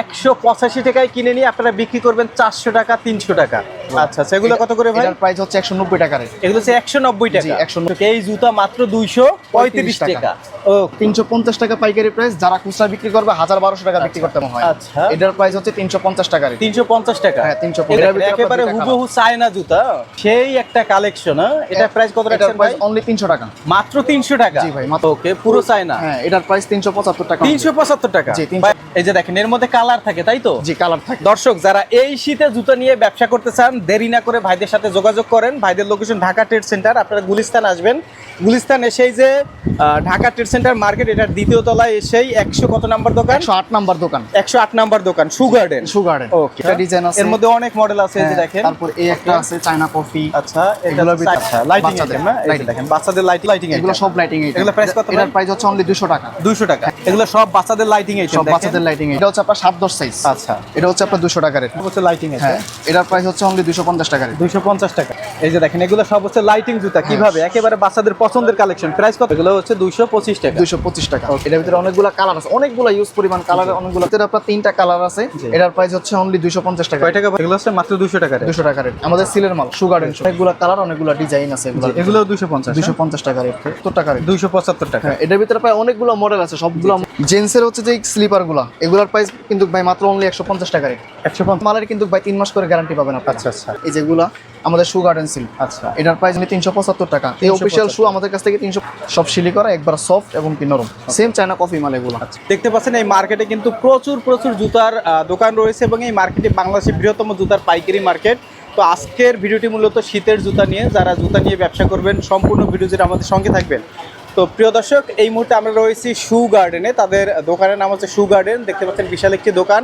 একশো পঁচাশি টাকায় কিনে নিয়ে আপনারা বিক্রি করবেন চারশো টাকা তিনশো টাকা। আচ্ছা আচ্ছা এগুলো কত করে ভাই? এটার প্রাইস হচ্ছে একশো নব্বই টাকার এগুলো হচ্ছে একশো নব্বই টাকা। জি, 190 এই জুতা মাত্র দুইশো পঁয়ত্রিশ টাকা। টাকা। ও তিনশো পঞ্চাশ টাকা পাইকারি প্রাইস যারা খুচরা বিক্রি করবে হাজার বারোশো টাকা বিক্রি করতে হয়। আচ্ছা। এটার প্রাইস হচ্ছে তিনশো পঞ্চাশ টাকার তিনশো পঞ্চাশ টাকা। হ্যাঁ, 350 এটা এটার ভিতরে একেবারে হুবহু চায়না জুতা। সেই একটা কালেকশন এটা প্রাইস কত রাখছেন ভাই? অনলি তিনশো টাকা। মাত্র তিনশো টাকা? জি ভাই, মাত্র- ওকে পুরো চায়না? হ্যাঁ এটার প্রাইস তিনশো পঁচাত্তর টাকা তিনশো পঁচাত্তর টাকা? জি, এই যে দেখেন এর মধ্যে কালার থাকে তাই তো? জি কালার থাকে। দর্শক যারা এই শীতে জুতো নিয়ে ব্যবসা করতে চান দেরি না করে ভাইদের সাথে যোগাযোগ করেন। ভাইদের লোকেশন ঢাকা ট্রেড সেন্টার আপনারা গুলিস্তান আসবেন। গুলিস্তান এসেই যে ঢাকা ট্রেড সেন্টার মার্কেট এটার দ্বিতীয় তলায় এসেই একশো কত নাম্বার দোকান? একশো আট নাম্বার দোকান। একশো আট নাম্বার দোকান সু গার্ডেন সুগার্ডেন ওকে ডিজাইন আছে। এর মধ্যে অনেক মডেল আছে এই যে হ্যাঁ, দেখেন। তারপর এই একটা আছে চায়না কফি আচ্ছা এটা আচ্ছা লাইটিং বাচ্চাদের, আইটেম না? এই দেখেন বাচ্চাদের লাইট লাইটিং এগুলো সব লাইটিং এগুলো price কত? এটার প্রাইস হচ্ছে অনলি দুশো টাকা। 200 টাকা। এগুলো সব বাচ্চাদের লাইটিং আইটেম সব বাচ্চাদের লাইটিং এটা হচ্ছে আপনার সাত দশ সাইজ আচ্ছা। এটা হচ্ছে আপনার দুশো টাকার সব হচ্ছে লাইটিং আছে হ্যাঁ এটার প্রাইস হচ্ছে অনলি দুশো পঞ্চাশ টাকা দুইশো পঞ্চাশ টাকা। এই যে দেখেন এগুলো সব হচ্ছে লাইটিং জুতা। কীভাবে? একেবারে বাচ্চাদের পছন্দের কালেকশন প্রাইস কত? এগুলো হচ্ছে দুইশো পঁচিশ টাকা। দুশো পঁচিশ টাকা। এটার ভিতরে অনেকগুলো কালার আছে। অনেকগুলো ইউজ পরিমাণ কালার অনেকগুলো। এটার আপনার তিনটা কালার আছে। এটার প্রাইস হচ্ছে অনলি দুশো পঞ্চাশ টাকা। কয় টাকা এগুলো হচ্ছে মাত্র দুশো টাকা রেট। দুশো টাকার আমাদের সিলের মাল সুগার অনেকগুলো কালার অনেকগুলো ডিজাইন আছে এগুলো এগুলো দুশো পঞ্চাশ দুশো পঞ্চাশ টাকার সত্তর টাকার দুইশো পঁচাত্তর টাকা। হ্যাঁ এটার ভিতরে প্রায় অনেকগুলো মডেল আছে। সবগুলো জেন্সের হচ্ছে যে স্লিপারগুলা এগুলোর প্রাইস কিন্তু ভাই মাত্র অনলি একশো পঞ্চাশ টাকার একশো পঞ্চাশ। মালের কিন্তু ভাই তিন মাস করে গ্যারান্টি পাবেন আপনারা। আচ্ছা আচ্ছা। এই যেগুলা আমাদের গার্ডেন সিল আচ্ছা এটার প্রাইস আমি তিনশো পঁচাত্তর টাকা। এই অফিসিয়াল শু আমাদের কাছ থেকে তিনশো সব সিলি করা একবার সফট এবং কি নরম। সেম চায়না কফি মাল এগুলো। দেখতে পাচ্ছেন এই মার্কেটে কিন্তু প্রচুর প্রচুর জুতার দোকান রয়েছে এবং এই মার্কেটে বাংলাদেশের বৃহত্তম জুতার পাইকারি মার্কেট তো আজকের ভিডিওটি মূলত শীতের জুতা নিয়ে যারা জুতা নিয়ে ব্যবসা করবেন সম্পূর্ণ ভিডিও যেটা আমাদের সঙ্গে থাকবেন। তো প্রিয় দর্শক এই মুহূর্তে আমরা রয়েছি শু গার্ডেনে তাদের দোকানের নাম হচ্ছে শু গার্ডেন দেখতে পাচ্ছেন বিশাল একটি দোকান।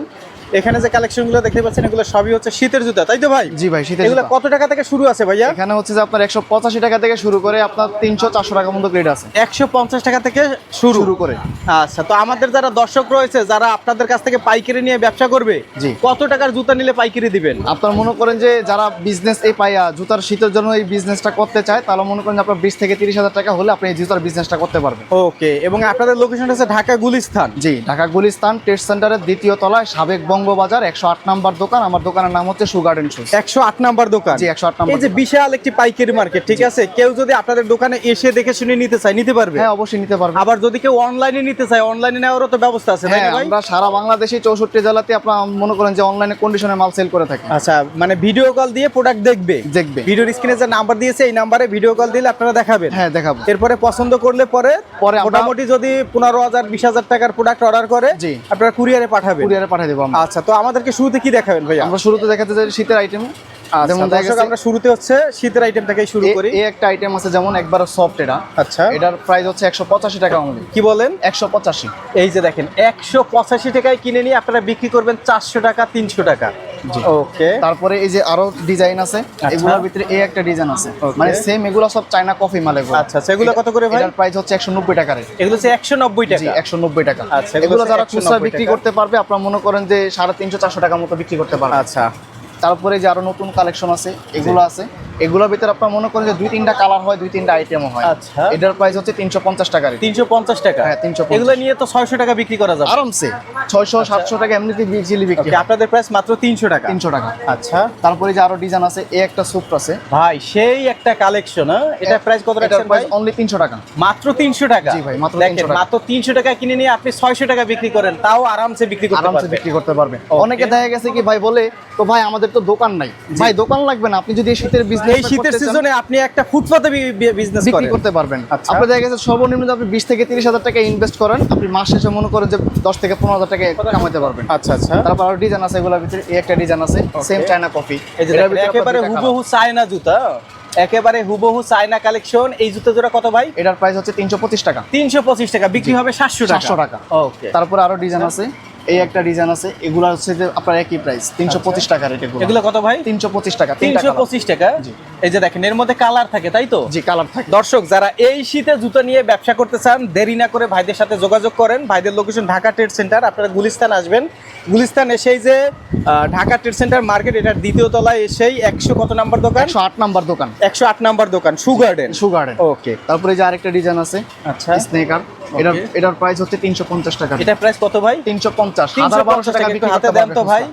এখানে যে কালেকশনগুলো দেখতে পাচ্ছেন এগুলো সবই হচ্ছে শীতের জুতা তাই তো ভাই? জি ভাই শীতের এগুলো কত টাকা থেকে শুরু আছে ভাইয়া? এখানে হচ্ছে যে আপনার একশো পঁচাশি টাকা থেকে শুরু করে আপনার তিনশো চারশো টাকা মতো গ্রেড আছে। একশো পঞ্চাশ টাকা থেকে শুরু। শুরু করে। আচ্ছা তো আমাদের যারা দর্শক রয়েছে যারা আপনাদের কাছ থেকে পাইকারি নিয়ে ব্যবসা করবে জি। কত টাকার জুতা নিলে পাইকারি দিবেন? আপনার মনে করেন যে যারা বিজনেস এই পাইয়া জুতার শীতের জন্য এই বিজনেসটা করতে চায় তাহলে মনে করেন যে আপনার বিশ থেকে তিরিশ হাজার টাকা হলে আপনি এই জুতার বিজনেসটা করতে পারবেন। ওকে এবং আপনাদের লোকেশন আছে ঢাকা গুলিস্তান। জি ঢাকা গুলিস্তান টেস্ট সেন্টারের দ্বিতীয় তলায় সাবেক বঙ্গবাজার একশো আট নাম্বার দোকান। আমার দোকানের নাম হচ্ছে সু গার্ডেন শুজ একশো আট নাম্বার দোকান। জি, 108 নাম্বার এই যে বিশাল একটি পাইকারি মার্কেট ঠিক আছে? কেউ যদি আপনাদের দোকানে এসে দেখে শুনে নিতে চায় নিতে পারবে? হ্যাঁ অবশ্যই নিতে পারবেন আবার যদি কেউ অনলাইনে নিতে চায় অনলাইনে নেওয়ারও তো ব্যবস্থা আছে হ্যাঁ আমরা সারা বাংলাদেশে চৌষট্টি জেলাতে আপনার মনে করেন যে অনলাইনে কন্ডিশনে মাল সেল করে থাকি। আচ্ছা মানে ভিডিও কল দিয়ে প্রোডাক্ট দেখবে? দেখবে। ভিডিওর স্ক্রিনে যে নাম্বার দিয়েছে এই নাম্বারে ভিডিও কল দিলে আপনারা দেখাবেন। হ্যাঁ দেখাবো। এরপরে পছন্দ করলে পরে পরে মোটামুটি যদি পনেরো হাজার বিশ হাজার টাকার প্রোডাক্ট অর্ডার করে। আপনারা কুরিয়ারে পাঠাবেন। কুরিয়ারে পাঠিয়ে দেবো আমরা। আচ্ছা তো আমাদেরকে শুরুতে কি দেখাবেন ভাইয়া? আমরা শুরুতে দেখাতে চাই শীতের আইটেম আচ্ছা, যেমন দর্শক, আমরা শুরুতে হচ্ছে শীতের আইটেম থেকেই শুরু করি। এই একটা আইটেম আছে যেমন একবার সফট এটা। আচ্ছা। এটার প্রাইস হচ্ছে একশো পঁচাশি টাকা অনলি কি বলেন? একশো পঁচাশি। এই যে দেখেন একশো পঁচাশি টাকায় কিনে নিয়ে আপনারা বিক্রি করবেন চারশো টাকা তিনশো টাকা। ওকে তারপরে এই যে আরও ডিজাইন আছে এগুলোর ভিতরে এই একটা ডিজাইন আছে। আচ্ছা। মানে সেম এগুলো সব চায়না কফি মাল এগুলো আচ্ছা সেগুলো কত করে ভাই? এটার প্রাইস হচ্ছে একশো নব্বই টাকার এগুলো হচ্ছে একশো নব্বই জি টাকা। একশো নব্বই টাকা। আচ্ছা, এগুলো যারা খুচরা বিক্রি করতে পারবে আপনারা মনে করেন যে সাড়ে তিনশো চারশো টাকা মতো বিক্রি করতে পারবে। আচ্ছা। তারপরে যে আরও নতুন কালেকশন আছে এগুলো আছে। এগুলোর ভিতরে আপনার মনে করেন যে দুই তিনটা কালার হয় দুই তিনটা আইটেমও হয়। আচ্ছা। এটার প্রাইস হচ্ছে তিনশো পঞ্চাশ টাকার তিনশো পঞ্চাশ টাকা? হ্যাঁ, 350 এগুলো নিয়ে তো ছয়শো টাকা বিক্রি করা যাবে। আরামসে। ছয়শো সাতশো টাকা এমনিতে বিক্রি বিক্রি আপনাদের প্রাইস মাত্র তিনশো টাকা। তিনশো টাকা। আচ্ছা। তারপরে যে আরও ডিজাইন আছে এই একটা স্যুপ আছে। ভাই সেই একটা কালেকশন এটা প্রাইস কত এটার রাখছেন ভাই? প্রাইস অনলি তিনশো টাকা। মাত্র তিনশো টাকা? জি ভাই, মাত্র 300 টাকা। মাত্র তিনশো টাকা কিনে নিয়ে আপনি ছয়শো টাকা বিক্রি করেন তাও আরামসে বিক্রি করতে আরামসে বিক্রি করতে পারবে অনেকে দেখা গেছে কি ভাই বলে তো ভাই আমাদের তো দোকান নাই। ভাই দোকান লাগবে না। আপনি যদি এই শীতের বিজনেস এই শীতের সিজনে আপনি একটা ফুটপাতে বিজনেস বিক্রি করতে পারবেন। আচ্ছা। আপনি দেখা গেছে সর্বনিম্ন আপনি বিশ থেকে তিরিশ হাজার টাকা ইনভেস্ট করেন। আপনি মাস শেষে মনে করেন যে দশ থেকে পনেরো হাজার টাকা কামাইতে পারবেন। আচ্ছা আচ্ছা। তারপর আরও ডিজাইন আছে এগুলোর ভিতরে এই একটা ডিজাইন আছে সেম চায়না কফি একেবারে হুবহু চায়না জুতা। একেবারে হুবহু চায়না কালেকশন এই জুতা জোড়া কত ভাই? এটার প্রাইস হচ্ছে তিনশো পঁচিশ টাকা। তিনশো পঁচিশ টাকা। বিক্রি হবে সাতশো টাকা। টাকা। ওকে তারপরে আরও ডিজাইন আছে। এই একটা ডিজাইন আছে এগুলো হচ্ছে যে আপনার একই প্রাইস তিনশো পঁচিশ টাকা রেট এগুলো। এগুলো কত ভাই? তিনশো পঁচিশ টাকা তিনশো। পঁচিশ টাকা। এই যে দেখেন এর মধ্যে কালার থাকে তাই তো? জি কালার থাকে। দর্শক যারা এই শীতে জুতো নিয়ে ব্যবসা করতে চান দেরি না করে ভাইদের সাথে যোগাযোগ করেন। ভাইদের লোকেশন ঢাকা ট্রেড সেন্টার আপনারা গুলিস্তান আসবেন। গুলিস্তান এসেই যে ঢাকা ট্রেড সেন্টার মার্কেট এটার দ্বিতীয় তলায় এসেই একশো কত নাম্বার দোকান? একশো আট নাম্বার দোকান। একশো আট নাম্বার দোকান সু গার্ডেন সু গার্ডেন ওকে তারপরে যে আরেকটা ডিজাইন আছে আচ্ছা। স্নেকার এটার এটার প্রাইস হচ্ছে তিনশো পঞ্চাশ টাকা। এটা প্রাইস কত ভাই? তিনশো পঞ্চাশ হাজার বারোশো টাকা হাতে দেন তো ভাই।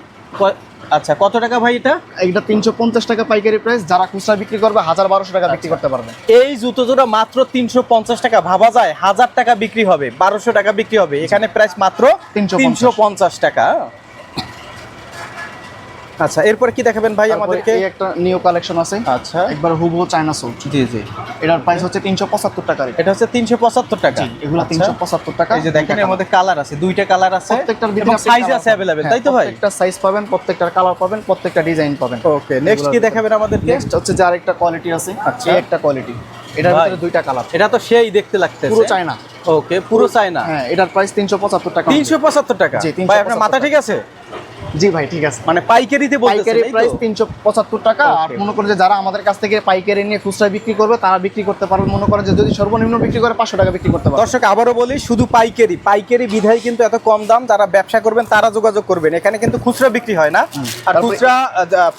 আচ্ছা কত টাকা ভাই এটা? এটা তিনশো পঞ্চাশ টাকা পাইকারি প্রাইস যারা খুচরা বিক্রি করবে হাজার বারোশো টাকা বিক্রি করতে পারবে। এই জুতো জোড়া মাত্র তিনশো পঞ্চাশ টাকা ভাবা যায় হাজার টাকা বিক্রি হবে বারোশো টাকা বিক্রি হবে। এখানে প্রাইস মাত্র 350 তিনশো পঞ্চাশ টাকা। আচ্ছা এরপরে কি দেখাবেন ভাই আমাদেরকে? এই একটা নিউ কালেকশন আছে। আচ্ছা। একবার হুবহু চায়না সোল্ট জি জি। এটার প্রাইস হচ্ছে তিনশো পঁচাত্তর টাকা এটা হচ্ছে তিনশো পঁচাত্তর টাকা। এগুলো আচ্ছা। তিনশো পঁচাত্তর টাকা। এই যে দেখেন এর মধ্যে কালার আছে দুইটা কালার আছে প্রত্যেকটার ভিতরে সাইজ আছে। অ্যাভেলেবেল হ্যাঁ, তাই তো ভাই? প্রত্যেকটা সাইজ পাবেন প্রত্যেকটার কালার পাবেন প্রত্যেকটা ডিজাইন পাবেন। ওকে নেক্সট কি দেখাবেন আমাদেরকে? নেক্সট হচ্ছে যে আরেকটা কোয়ালিটি আছে। আচ্ছা। একটা কোয়ালিটি এটার। ভিতরে দুইটা কালার এটা তো সেই দেখতে লাগতেছে। পুরো চায়না ওকে পুরো চায়না হ্যাঁ এটার প্রাইস তিনশো পঁচাত্তর টাকা। তিনশো পঁচাত্তর টাকা। জি, 375 ভাই আপনার মাথা ঠিক আছে? জি ভাই ঠিক আছে। মানে পাইকারিতে পাইকারি প্রাইস তিনশো পঁচাত্তর টাকা আর মনে করেন যে যারা আমাদের কাছ থেকে পাইকারি নিয়ে খুচরা বিক্রি করবে তারা বিক্রি করতে পারবে। মনে করেন যে যদি সর্বনিম্ন বিক্রি করে পাঁচশো টাকা বিক্রি করতে পারবে। দর্শক আবারও বলি শুধু পাইকারি। পাইকারি বিধায় কিন্তু এত কম দাম যারা ব্যবসা করবেন তারা যোগাযোগ করবেন। এখানে কিন্তু খুচরা বিক্রি হয় না। আর খুচরা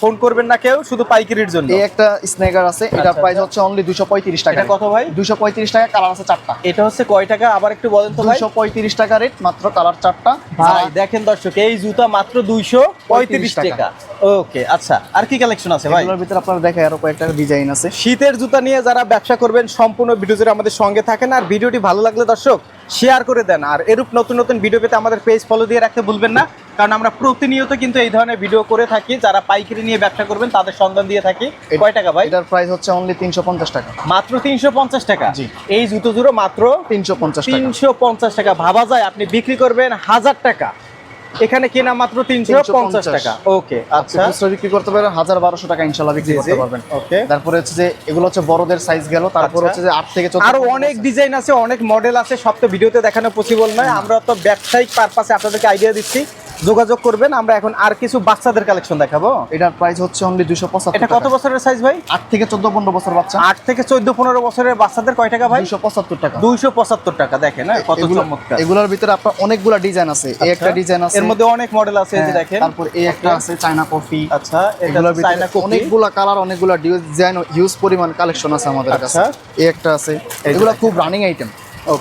ফোন করবেন না কেউ শুধু পাইকারির জন্য। এই একটা স্নেকার আছে আচ্ছা, প্রাইস আচ্ছা। হচ্ছে অনলি দুশো পঁয়ত্রিশ টাকা কত ভাই? দুশো পঁয়ত্রিশ টাকা কালার আছে চারটা। এটা হচ্ছে কয় টাকা? আবার একটু বলেন তো দুশো পঁয়ত্রিশ টাকা রেট মাত্র কালার চারটা। ভাই দেখেন দর্শক এই জুতা মাত্র দুইশো পঁয়ত্রিশ টাকা। ওকে আচ্ছা আর কি কালেকশন আছে ভাই? এগুলোর ভিতরে আপনারা দেখে আরও কয়েকটা ডিজাইন আছে। শীতের জুতা নিয়ে যারা ব্যবসা করবেন সম্পূর্ণ ভিডিও জুড়ে আমাদের সঙ্গে থাকেন। আর ভিডিওটি ভালো লাগলে দর্শক শেয়ার করে দেন। আর এরূপ নতুন নতুন ভিডিও পেতে আমাদের পেজ ফলো দিয়ে রাখতে ভুলবেন না। কারণ আমরা প্রতিনিয়ত কিন্তু এই ধরনের ভিডিও করে থাকি। যারা পাইকারি নিয়ে ব্যবসা করবেন তাদের সন্ধান দিয়ে থাকি। কয় টাকা ভাই? এটার প্রাইস হচ্ছে অনলি তিনশো পঞ্চাশ টাকা। মাত্র তিনশো পঞ্চাশ টাকা? জি। এই জুতো জুড়ো মাত্র তিনশো পঞ্চাশ টাকা। তিনশো পঞ্চাশ টাকা। ভাবা যায় আপনি বিক্রি করবেন হাজার টাকা। এখানে কেনা মাত্র তিনশো পঞ্চাশ টাকা। ওকে আচ্ছা। খুচরা বিক্রি করতে পারবেন হাজার বারোশো টাকা ইনশাল্লাহ বিক্রি করতে পারবেন। ওকে তারপরে হচ্ছে যে এগুলো হচ্ছে বড়দের সাইজ গেল তারপর আচ্ছা। হচ্ছে যে আট থেকে আরও অনেক ডিজাইন আছে অনেক মডেল আছে সব তো ভিডিওতে দেখানো পসিবল নয়। আমরা তো ব্যবসায়িক পারপাসে আপনাদেরকে আইডিয়া দিচ্ছি। যোগাযোগ করবেন আমরা এখন আর কিছু বাচ্চাদের কালেকশন দেখাবো। এটার প্রাইস হচ্ছে অনলি দুশো পঁচাত্তর এটা কত বছরের সাইজ ভাই? আট থেকে চোদ্দ পনেরো বছর বাচ্চা। আট থেকে চোদ্দ পনেরো বছরের বাচ্চাদের কয় টাকা ভাই? দুশো পঁচাত্তর টাকা। দুইশো পঁচাত্তর টাকা দেখেন হ্যাঁ, কত চমৎকার। এগুলোর ভিতরে আপনার অনেকগুলা ডিজাইন আছে। এই একটা আচ্ছা। ডিজাইন আছে। এর মধ্যে অনেক মডেল আছে এই হ্যাঁ, দেখেন। তারপর এই একটা আছে চায়না কফি আচ্ছা এগুলোর ভিতরে অনেকগুলা কালার অনেকগুলা ডিজাইন হিউজ পরিমাণ কালেকশন আছে আমাদের কাছে। আচ্ছা। এই একটা আছে। এগুলো খুব রানিং আইটেম.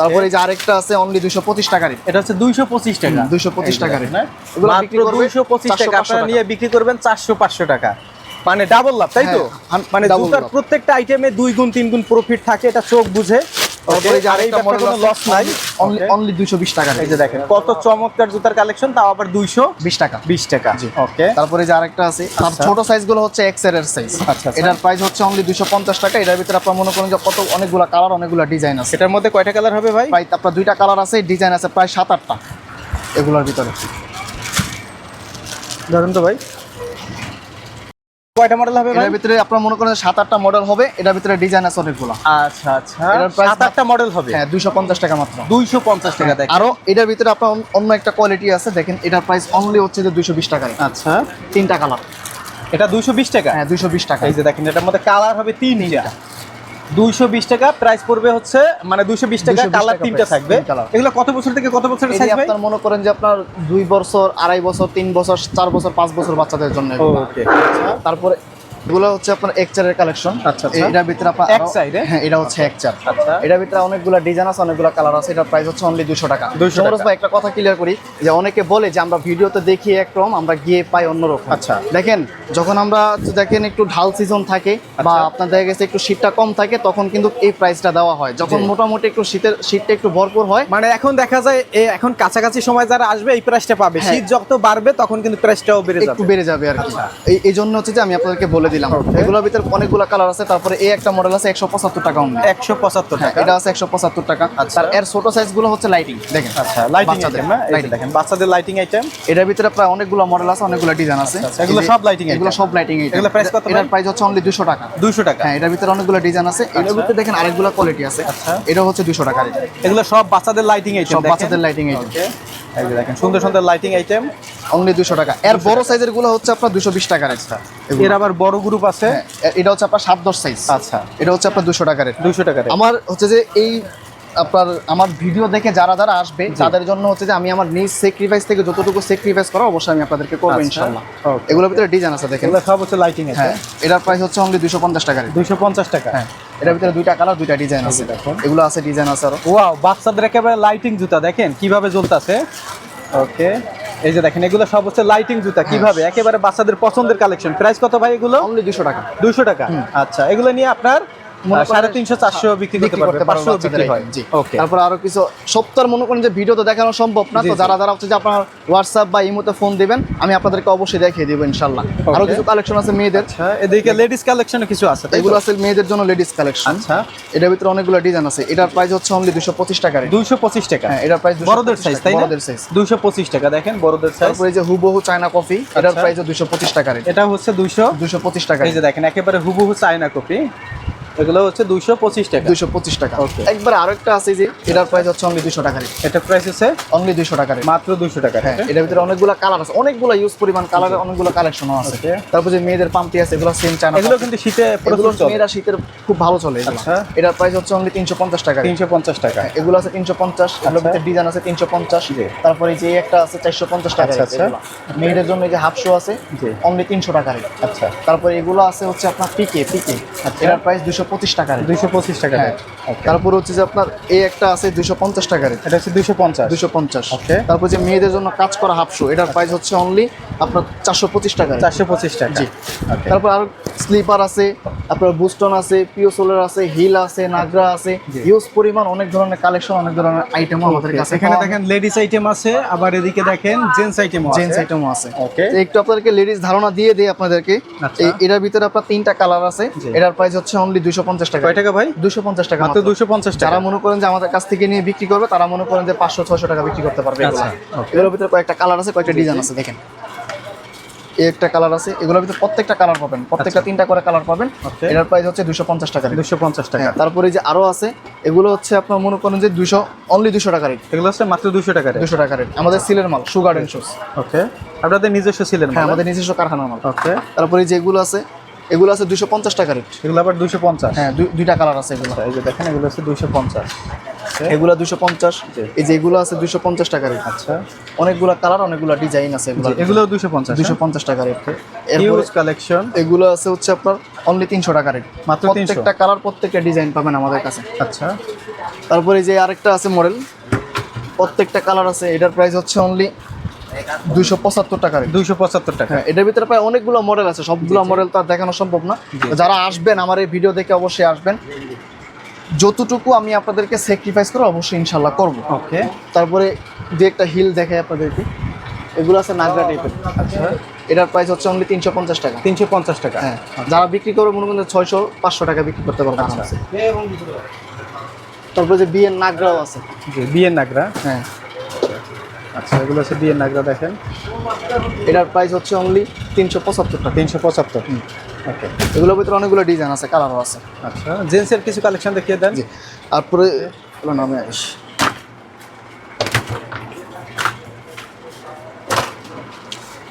তারপরে এই যে আরেকটা আছে অনলি দুইশো পঁচিশ টাকার এটা হচ্ছে দুইশো পঁচিশ টাকা। দুইশো পঁচিশ টাকা এই যে রে। এগুলো মাত্র বিক্রি দুইশো পঁচিশ টাকা। আপনারা নিয়ে বিক্রি করবেন চারশো পাঁচশো টাকা। মানে ডাবল লাভ তাই তো? হ্যাঁ, মানে জুতার লাভ। প্রত্যেকটা আইটেমে দুই গুণ তিন গুণ প্রফিট থাকে এটা চোখ বুঝে। অনলি বিশ টাকা এই যে দেখেন কত চমৎকার জুতার কালেকশন তাও আবার দুইশো বিশ টাকা। বিশ টাকা। ওকে তারপরে যে আরেকটা আছে তার আচ্ছা। ছোট সাইজগুলো হচ্ছে এক্সের সাইজ আচ্ছা, আচ্ছা। এটার প্রাইস হচ্ছে অনলি পঞ্চাশ টাকা এটার ভিতরে আপনার মনে করেন যে কত অনেকগুলো কালার অনেকগুলো ডিজাইন আছে। এটার মধ্যে কয়টা কালার হবে ভাই? প্রায় আপনার দুইটা কালার আছে ডিজাইন আছে প্রায় সাত আটটা। এগুলোর ভিতরে। ধরুন তো ভাই। কয়টা মডেল হবে এর ভিতরে আপনার মনে করেন সাত আটটা মডেল হবে এটার ভিতরে ডিজাইন আছে অনেকগুলো। আচ্ছা আচ্ছা। সাত আটটা মডেল হবে? হ্যাঁ দুইশো পঞ্চাশ টাকা মাত্র। দুইশো পঞ্চাশ টাকা দেয় আরও এটার ভিতরে আপনার অন্য- একটা কোয়ালিটি আছে দেখেন এটার প্রাইস অনলি হচ্ছে যে দুইশো বিশ টাকা আচ্ছা। তিনটা কালার এটা দুইশো বিশ টাকা? হ্যাঁ দুইশো বিশ টাকা। এই যে দেখেন এটার মধ্যে কালার হবে তিনটা। দুইশো বিশ টাকা প্রাইস পড়বে হচ্ছে মানে দুইশো বিশ টাকা কালার তিনটা থাকবে। এগুলো কত বছর থেকে কত বছরের এই সাইজ ভাই? আপনার মনে করেন যে আপনার দুই বছর আড়াই বছর তিন বছর চার বছর পাঁচ বছর বাচ্চাদের জন্য ওকে তারপরে এগুলো হচ্ছে আপনার একচারের কালেকশন আচ্ছা, আচ্ছা। এটার ভিতরে আপনার এক হ্যাঁ এটা হচ্ছে একচার আচ্ছা। এটার ভিতরে অনেকগুলো ডিজাইন আছে অনেকগুলো কালার আছে এটার প্রাইস হচ্ছে অনলি টাকা 200 টাকা। ভাই একটা কথা ক্লিয়ার করি যে অনেকে বলে যে আমরা ভিডিওতে দেখি একরকম আমরা গিয়ে পাই অন্যরকম আচ্ছা। দেখেন যখন আমরা দেখেন একটু ঢাল সিজন থাকে বা। আপনার দেখা গেছে একটু শীতটা কম থাকে তখন কিন্তু এই প্রাইসটা দেওয়া হয় যখন মোটামুটি একটু শীতের শীতটা একটু ভরপুর হয় মানে এখন দেখা যায় এখন কাছাকাছি সময় যারা আসবে এই প্রাইসটা পাবে হ্যাঁ। শীত যত বাড়বে তখন কিন্তু প্রাইসটাও বেড়ে একটু যাবে বেড়ে যাবে আর কি। এই এই জন্য হচ্ছে যে আমি আপনাদেরকে বলে দিলাম। এগুলোর ভিতরে অনেকগুলো কালার আছে তারপরে এই একটা মডেল আছে একশো পঁচাত্তর টাকা অনলি একশো পঁচাত্তর হ্যাঁ, টাকা। এটা আছে একশো পঁচাত্তর টাকা। আচ্ছা। এর ছোট সাইজগুলো হচ্ছে লাইটিং দেখেন আচ্ছা লাইটিং আইটেম। দেখেন বাচ্চাদের লাইটিং আইটেম এটার ভিতরে প্রায় অনেকগুলো মডেল আছে অনেকগুলো ডিজাইন আছে। আচ্ছা, এগুলো সব lighting এগুলো সব লাইটিং এগুলো price কত এটার প্রাইস হচ্ছে অনলি টাকা। টাকা। হ্যাঁ এটার ভিতরে অনেকগুলো ডিজাইন আছে। এটার আচ্ছা। ভিতরে দেখেন আরেকগুলো কোয়ালিটি আছে। আচ্ছা। এটা হচ্ছে দুশো টাকা। এগুলো সব বাচ্চাদের লাইটিং আইটেম সব বাচ্চাদের লাইটিং আইটেম এই দেখেন সুন্দর সুন্দর লাইটিং আইটেম অনলি দুশো টাকা। এর বড় সাইজেরগুলো হচ্ছে আপনার দুশো বিশ টাকা আচ্ছা এর আবার বড় গ্রুপ আছে? হ্যাঁ, এটা হচ্ছে আপনার সাত দশ সাইজ আচ্ছা। এটা হচ্ছে আপনার দুশো টাকার রেট দুইশো টাকা আমার হচ্ছে যে এই আপনার আমার ভিডিও দেখে যারা যারা আসবে তাদের জন্য হচ্ছে যে আমি আমার নিজ স্যাক্রিফাইস থেকে যতটুকু স্যাক্রিফাইস করা অবশ্যই আমি আপনাদেরকে করব আচ্ছা। ইনশাল্লাহ এগুলোর ভিতরে ডিজাইন আছে দেখেন। এগুলো সব হচ্ছে লাইটিং আছে হ্যাঁ এটার প্রাইস হচ্ছে অনলি দুশো পঞ্চাশ টাকা। দুইশো পঞ্চাশ টাকা। হ্যাঁ এটার ভিতরে দুইটা কালার দুইটা ডিজাইন আছে। এগুলো আছে ডিজাইন আছে আরও। ওয়াও বাচ্চাদের একেবারে লাইটিং জুতা দেখেন কীভাবে জ্বলতাছে। ওকে এই যে দেখেন এগুলো সব হচ্ছে লাইটিং জুতা। কীভাবে? একেবারে বাচ্চাদের পছন্দের কালেকশন প্রাইস কত ভাই এগুলো? অনলি দুশো টাকা। দুশো টাকা। আচ্ছা এগুলো নিয়ে আপনার সাড়ে তিনশো চারশো বিক্রি করতে পারবে বিক্রি হয়। তারপর আরও কিছু সপ্তাহের মনে করেন যে ভিডিও তো দেখানো সম্ভব না তো যারা যারা হচ্ছে যে আপনার হোয়াটসঅ্যাপ বা ইমোতে ফোন দিবেন আমি আপনাদেরকে অবশ্যই দেখিয়ে দিব ইনশাল্লাহ। আরও কিছু কালেকশন আছে মেয়েদের। আচ্ছা এদিকে লেডিস কালেকশনে কিছু আছে এগুলো আছে মেয়েদের জন্য লেডিস কালেকশন আচ্ছা। এটার ভিতরে অনেকগুলো ডিজাইন আছে। এটার প্রাইস হচ্ছে অনলি দুশো পঁচিশ টাকা। দুইশো পঁচিশ টাকা। হ্যাঁ এটার প্রাইস বড়দের সাইজ তাই বড়দের সাইজ দুইশো পঁচিশ টাকা দেখেন বড়দের সাইজ তারপরে যে হুবহু চায়না কফি এটার আচ্ছা। প্রাইস দুশো পঁচিশ টাকা এটা হচ্ছে দুইশো দুশো পঁচিশ টাকা এই যে দেখেন একেবারে হুবহু চায়না কপি এগুলো হচ্ছে দুইশো পঁচিশ টাকা। দুশো পঁচিশ টাকা. একবার আরেকটা আছে যে এটার প্রাইস হচ্ছে অনলি দুশো টাকা রেট এটা প্রাইস হচ্ছে অনলি দুশো টাকা রেট মাত্র দুইশো টাকা হ্যাঁ এটার ভিতরে অনেকগুলো কালার আছে। অনেকগুলো ইউজ পরিমাণ কালারের অনেকগুলো কালেকশনও আছে। তারপর যে মেয়েদের পাম্পটি আছে এগুলো সেম চায়না এগুলো কিন্তু শীতে এগুলো মেয়েরা শীতের খুব ভালো চলে আচ্ছা। এটার প্রাইস হচ্ছে অনলি তিনশো পঞ্চাশ টাকা তিনশো পঞ্চাশ টাকা। এগুলো আছে তিনশো পঞ্চাশ আচ্ছা। ভিতরে ডিজাইন আছে তিনশো পঞ্চাশ। তারপরে যে একটা আছে চারশো পঞ্চাশ টাকা আচ্ছা, rate আচ্ছা। এগুলো। মেয়েদের জন্য যে হাফ শো আছে। অনলি তিনশো টাকা rate। আচ্ছা। তারপরে এগুলো আছে হচ্ছে আপনার পিকে পিকে আচ্ছা। এটার প্রাইস দুশো পঁচিশ টাকা দুইশো পঁচিশ টাকা হ্যাঁ। তারপর হচ্ছে যে আপনার এই একটা আছে দুশো পঞ্চাশ টাকা রেট। এটা হচ্ছে দুইশো পঞ্চাশ। দুশো পঞ্চাশ। তারপর যে মেয়েদের জন্য কাজ করা হাফ শো এটার প্রাইস হচ্ছে অনলি আপনার চারশো পঁচিশ টাকা চারশো পঁচিশ টাকা। জি। তারপর আরও স্লিপার আছে আপনার বুস্টন আছে পিওসোলার আছে হিল আছে নাগরা আছে। জি। হিউজ পরিমাণ অনেক ধরনের কালেকশন অনেক ধরনের আইটেম আমাদের কাছে এখানে দেখেন লেডিস আইটেম আছে আবার এদিকে দেখেন জেন্টস আইটেম জেন্টস আইটেমও আছে। ওকে একটু আপনাদেরকে লেডিস ধারণা দিয়ে দিই আপনাদেরকে। আচ্ছা। এটার ভিতরে আপনার তিনটা কালার আছে। এটার প্রাইস হচ্ছে অনলি দুশো পঞ্চাশ টাকা। কয় টাকা ভাই? দুশো পঞ্চাশ টাকা মাত্র। দুশো পঞ্চাশ টাকা। যারা মনে করেন যে আমাদের কাছ থেকে নিয়ে বিক্রি করবে তারা মনে করেন যে পাঁচশো ছয়শো টাকা বিক্রি করতে পারবে আচ্ছা, এগুলোর ভিতরে কয়েকটা কালার আছে কয়েকটা ডিজাইন আছে দেখেন। একটা কালার আছে এগুলোর ভিতরে প্রত্যেকটা কালার পাবেন। প্রত্যেকটা তিনটা করে কালার পাবেন। আচ্ছা। এটার প্রাইস হচ্ছে দুশো পঞ্চাশ টাকা। দুশো পঞ্চাশ টাকা। হ্যাঁ, তারপরে যে আরও আছে এগুলো হচ্ছে আপনার মনে করেন যে দুশো অনলি দুশো টাকা রেট এগুলো হচ্ছে মাত্র দুশো টাকা দুশো টাকা রেট আমাদের সিলের মাল সুগার শুজ ওকে। আপনাদের নিজস্ব সিলের হ্যাঁ আমাদের নিজস্ব কারখানার মাল। ওকে। তারপরে যেগুলো আছে এগুলো আছে দুশো পঞ্চাশ টাকা রেট। এগুলো আবার দুশো পঞ্চাশ? হ্যাঁ দুই- দুইটা কালার আছে এগুলো। এই যে দেখেন এগুলো হচ্ছে দুশো পঞ্চাশ। এগুলো দুশো পঞ্চাশ এই যে এগুলো আছে দুশো পঞ্চাশ টাকা রেট। আচ্ছা। অনেকগুলো কালার অনেকগুলো ডিজাইন আছে এগুলো। এগুলো দুশো পঞ্চাশ দুশো পঞ্চাশ টাকা রেট। ইউজ কালেকশন এগুলো আছে হচ্ছে আপনার অনলি তিনশো টাকা রেট। মাত্র 300 প্রত্যেকটা কালার প্রত্যেকটা ডিজাইন পাবেন আমাদের কাছে। আচ্ছা। তারপরে যে আরেকটা আছে মডেল। প্রত্যেকটা কালার আছে এটার প্রাইস হচ্ছে অনলি দুশো পঁচাত্তর টাকা দুইশো পঁচাত্তর টাকা। এটার ভিতরে প্রায় অনেকগুলো মডেল আছে। সবগুলো মডেল তো আর দেখানো সম্ভব না। যারা আসবেন আমার এই ভিডিও দেখে অবশ্যই আসবেন। যতটুকু আমি আপনাদেরকে স্যাক্রিফাইস করে অবশ্যই ইনশাল্লাহ করব। ওকে। তারপরে যে একটা হিল দেখাই আপনাদেরকে। এগুলো আছে নাগরা টাইপের আচ্ছা। এটার প্রাইস হচ্ছে অনলি তিনশো পঞ্চাশ টাকা। তিনশো পঞ্চাশ টাকা। হ্যাঁ যারা বিক্রি করে মনে করেন ছয়শো পাঁচশো টাকা বিক্রি করতে পারবে আচ্ছা। তারপরে যে বিয়ের নাগরাও আছে। বিয়ের নাগরা। হ্যাঁ। আচ্ছা এগুলো হচ্ছে বিয়ের নাগরা দেখেন। এটার প্রাইস হচ্ছে অনলি তিনশো পঁচাত্তর টাকা। তিনশো পঁচাত্তর। ওকে এগুলোর ভিতরে অনেকগুলো ডিজাইন আছে কালারও আছে। আচ্ছা জেন্টসের কিছু কালেকশন দেখিয়ে দেন। জি। তারপরে নামে আস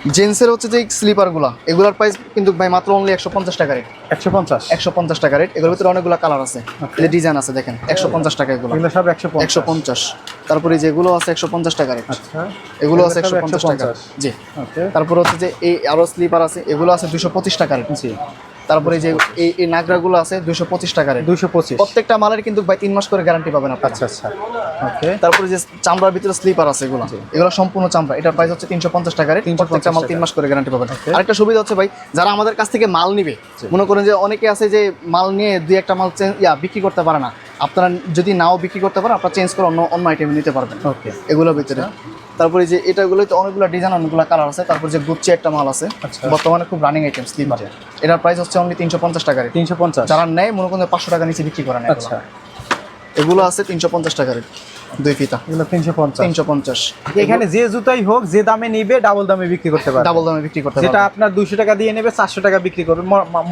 জেন্সের হচ্ছে যে স্লিপারগুলো এগুলোর প্রাইস কিন্তু ভাই মাত্র অনলি একশো পঞ্চাশ টাকা রেট একশো পঞ্চাশ? একশো পঞ্চাশ টাকা রেট এগুলোর ভিতরে অনেকগুলো কালার আছে. যে ডিজাইন আছে দেখেন একশো পঞ্চাশ টাকা এগুলো। সব একশো একশো পঞ্চাশ। তারপরে যেগুলো আছে একশো পঞ্চাশ টাকা রেট আচ্ছা। এগুলো আছে একশো পঞ্চাশ টাকা। জি। তারপরে হচ্ছে যে এই আরও স্লিপার আছে এগুলো আছে দুশো পঁচিশ টাকা রেট জি। তারপরে যে এই নাগরাগুলো আছে দুশো পঁচিশ টাকার। দুশো পঁচিশ। প্রত্যেকটা মালের কিন্তু ভাই তিন মাস করে গ্যারান্টি পাবেন আপনারা। আচ্ছা আচ্ছা। ওকে তারপরে যে চামড়ার ভিতরে স্লিপার আছে এগুলো এগুলো সম্পূর্ণ চামড়া। এটার প্রাইস হচ্ছে তিনশো পঞ্চাশ টাকা রেট 350 প্রত্যেকটা মাল তিন মাস করে গ্যারান্টি পাবেন। আরেকটা সুবিধা হচ্ছে ভাই যারা আমাদের কাছ থেকে মাল নিবে মনে করেন যে অনেকে আছে যে মাল নিয়ে দুই একটা মাল ইয়া বিক্রি করতে পারে না। আপনারা যদি নাও বিক্রি করতে পারেন আপনারা চেঞ্জ করে অন্য অন্য আইটেম নিতে পারবেন। ওকে। এগুলোর ভিতরে। তারপরে যে এটাগুলো তো অনেকগুলো ডিজাইন অনেকগুলো কালার আছে। তারপর যে গুচ্ছি একটা মাল আছে। আচ্ছা। বর্তমানে খুব রানিং আইটেম স্লিপার এটার প্রাইস হচ্ছে অনলি তিনশো পঞ্চাশ টাকার তিনশো পঞ্চাশ। যারা নেয় মনে করেন পাঁচশো টাকা নিচে বিক্রি করে না আচ্ছা। এগুলো। আছে তিনশো পঞ্চাশ টাকার দুই ফিতা। এগুলো তিনশো পঞ্চাশ। তিনশো পঞ্চাশ। এখানে যে জুতাই হোক যে দামে নিবে ডাবল দামে বিক্রি করতে পারবে। ডাবল দামে বিক্রি করতে যেটা আপনার দুশো টাকা দিয়ে নেবে চারশো টাকা বিক্রি করবে।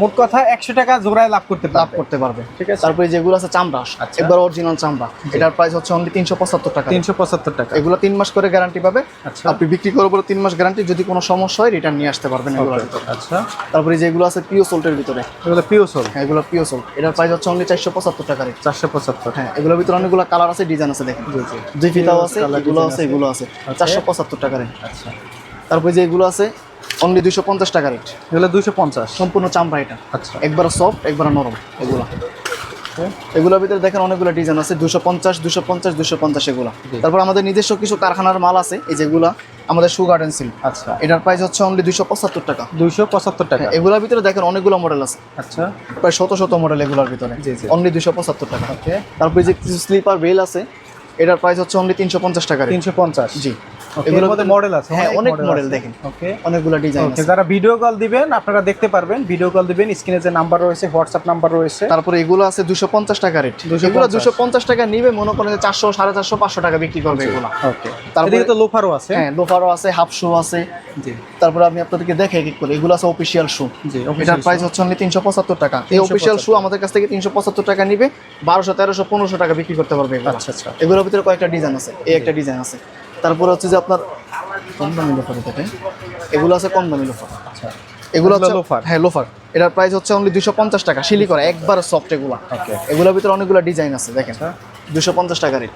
মোট কথা একশো টাকা জোড়ায় লাভ করতে লাভ করতে পারবে। ঠিক আছে। তারপরে যেগুলো আছে চামড়া। আচ্ছা। একবার অরিজিনাল চামড়া। এটার প্রাইস হচ্ছে অনলি তিনশো পঁচাত্তর টাকা। তিনশো পঁচাত্তর টাকা। এগুলো তিন মাস করে গ্যারান্টি পাবে। আচ্ছা। আপনি বিক্রি করার পরে তিন মাস গ্যারান্টি যদি কোনো সমস্যা হয় রিটার্ন নিয়ে আসতে পারবেন এগুলো আচ্ছা। তারপরে যেগুলো আছে পিও সোল্টের ভিতরে। এগুলো পিও সোল হ্যাঁ এগুলো পিও সোল্ট এটার প্রাইস হচ্ছে অনলি চারশো পঁচাত্তর টাকা চারশো পঁচাত্তর। হ্যাঁ এগুলোর ভিতরে অনেকগুলো কালার আছে ডিজাইন আছে দেখেন। দুই ফিতাও আছে এগুলো আছে। এগুলো আছে। চারশো পঁচাত্তর টাকা রেট। আচ্ছা। তারপরে যে এগুলো আছে অনলি দুইশো পঞ্চাশ টাকা রেট। এগুলো দুশো পঞ্চাশ। সম্পূর্ণ চামড়া এটা। আচ্ছা। একবার সফট একবার নরম এগুলো। এগুলোর ভিতরে দেখেন অনেকগুলো ডিজাইন আছে দুশো পঞ্চাশ দুশো পঞ্চাশ দুশো পঞ্চাশ এগুলো। তারপর আমাদের নিজস্ব কিছু কারখানার মাল আছে এই যেগুলা আমাদের শু গার্ডেন সিল আচ্ছা। এটার প্রাইস হচ্ছে অনলি দুশো পঁচাত্তর টাকা। দুইশো পঁচাত্তর টাকা। এগুলোর ভিতরে দেখেন অনেকগুলো মডেল আছে। আচ্ছা। প্রায় শত শত মডেল এগুলোর ভিতরে। অনলি দুশো পঁচাত্তর টাকা। তারপরে যে কিছু স্লিপার বেল আছে এটার প্রাইস হচ্ছে অনলি তিনশো পঞ্চাশ টাকা তিনশো পঞ্চাশ। জি। এগুলোর এগুলোর মধ্যে মডেল আছে হ্যাঁ অনেক মডেল দেখেন। ওকে অনেকগুলো ডিজাইন ওকে যারা ভিডিও কল দিবেন আপনারা দেখতে পারবেন ভিডিও কল দিবেন স্ক্রিনে যে নাম্বার রয়েছে হোয়াটসঅ্যাপ নাম্বার রয়েছে। তারপরে এগুলো আছে দুশো পঞ্চাশ টাকা রেট এগুলো দুশো পঞ্চাশ টাকা নিবে মনে করেন যে চারশো সাড়ে চারশো পাঁচশো টাকা বিক্রি করবে এগুলো। ওকে তারপরে- তো লোফারও আছে। হ্যাঁ লোফারও আছে হাফ শু আছে। জি। তারপরে আমি আপনাদেরকে দেখে এক করে এগুলো আছে অফিসিয়াল শু জি এটার প্রাইস হচ্ছে অনলি তিনশো পঁচাত্তর টাকা। এই অফিসিয়াল শু আমাদের কাছ থেকে তিনশো পঁচাত্তর টাকা নিবে বারোশো তেরোশো পনেরোশো টাকা বিক্রি করতে পারবে এগুলো। আচ্ছা আচ্ছা। এগুলোর ভিতরে কয়েকটা ডিজাইন আছে এই একটা ডিজাইন আছে। তারপরে হচ্ছে যে আপনার কম দামি লোফার থেকে এগুলো আছে কম দামি লোফার আচ্ছা। এগুলো এগুলো হচ্ছে লোফার? হ্যাঁ লোফার এটার প্রাইস হচ্ছে অনলি দুশো পঞ্চাশ টাকা শিলি করা একবার সফট এগুলো। এগুলোর ভিতরে অনেকগুলো ডিজাইন আছে দেখেন। আচ্ছা। দুশো পঞ্চাশ টাকা রেট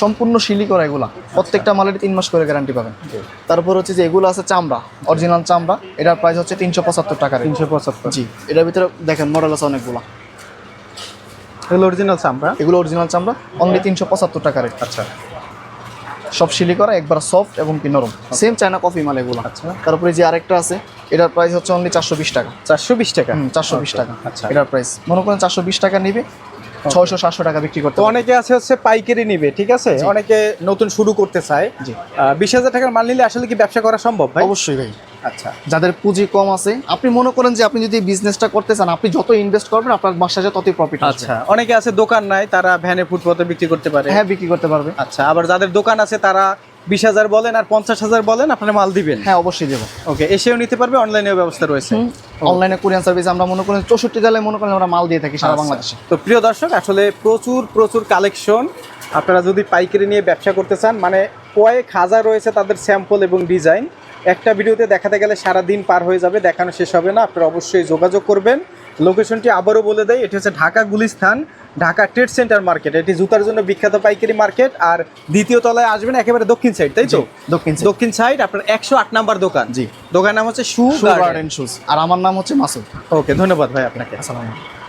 সম্পূর্ণ শিলি করা এগুলা। প্রত্যেকটা মালের তিন মাস করে গ্যারান্টি পাবেন। তারপর হচ্ছে যে এগুলো আছে চামড়া অরিজিনাল চামড়া। এটার প্রাইস হচ্ছে তিনশো পঁচাত্তর টাকা তিনশো পঁচাত্তর। জি এটার ভিতরে দেখেন মডেল আছে অনেকগুলো। এগুলো অরিজিনাল চামড়া? এগুলো অরিজিনাল চামড়া অনলি তিনশো পঁচাত্তর টাকা রেট আচ্ছা। সব শিলি করা একবার সফট এবং কি নরম। সেম চায়না কফি মাল এগুলো। আচ্ছা। তারপরে যে আরেকটা আছে এটার প্রাইস হচ্ছে অনলি চারশো বিশ টাকা। চারশো বিশ টাকা? চারশো বিশ টাকা। আচ্ছা। এটার প্রাইস মনে করেন চারশো বিশ টাকা নিবে ছয়শো সাতশো টাকা বিক্রি করতে অনেকে আছে হচ্ছে পাইকারি নিবে ঠিক আছে? অনেকে নতুন শুরু করতে চায়। বিশ হাজার টাকার মাল নিলে আসলে কি ব্যবসা করা সম্ভব ভাই? অবশ্যই ভাই। আচ্ছা। যাদের পুঁজি কম আছে আপনি মনে করেন যে আপনি যদি বিজনেসটা করতে চান আপনি যত ইনভেস্ট করবেন আপনার মাস ততই প্রফিট আচ্ছা। অনেকে আছে দোকান নাই তারা ভ্যানে ফুটপাতে বিক্রি করতে পারে। হ্যাঁ বিক্রি করতে পারবে। আচ্ছা আবার যাদের দোকান আছে তারা বিশ হাজার বলেন আর পঞ্চাশ হাজার বলেন আপনারা মাল দিবেন। হ্যাঁ অবশ্যই দেবো। ওকে এসেও নিতে পারবে অনলাইনেও ব্যবস্থা রয়েছে। অনলাইনে কোরিয়ান সার্ভিস আমরা মনে করেন চৌষট্টি জেলায় মনে করেন আমরা মাল দিয়ে থাকি সারা আচ্ছা। বাংলাদেশে। তো প্রিয় দর্শক আসলে প্রচুর প্রচুর কালেকশন। আপনারা যদি পাইকারি নিয়ে ব্যবসা করতে চান মানে কয়েক হাজার রয়েছে তাদের স্যাম্পল এবং ডিজাইন। একটা ভিডিওতে দেখাতে গেলে সারা দিন পার হয়ে যাবে দেখানো শেষ হবে না। আপনারা অবশ্যই যোগাযোগ করবেন। লোকেশনটি আবারও বলে দেয় এটি হচ্ছে Dhaka Gulistan Dhaka trade centre market. এটি জুতার জন্য বিখ্যাত পাইকারি মার্কেট আর দ্বিতীয় তলায় আসবেন একেবারে দক্ষিণ সাইড তাই তো? দক্ষিণ দক্ষিণ সাইড আপনার একশো আট নাম্বার দোকান। জি। দোকানের নাম হচ্ছে শু গার্ডেন শুজ আর আমার নাম হচ্ছে মাসুদ। ওকে ধন্যবাদ ভাই আপনাকে। আসসালামু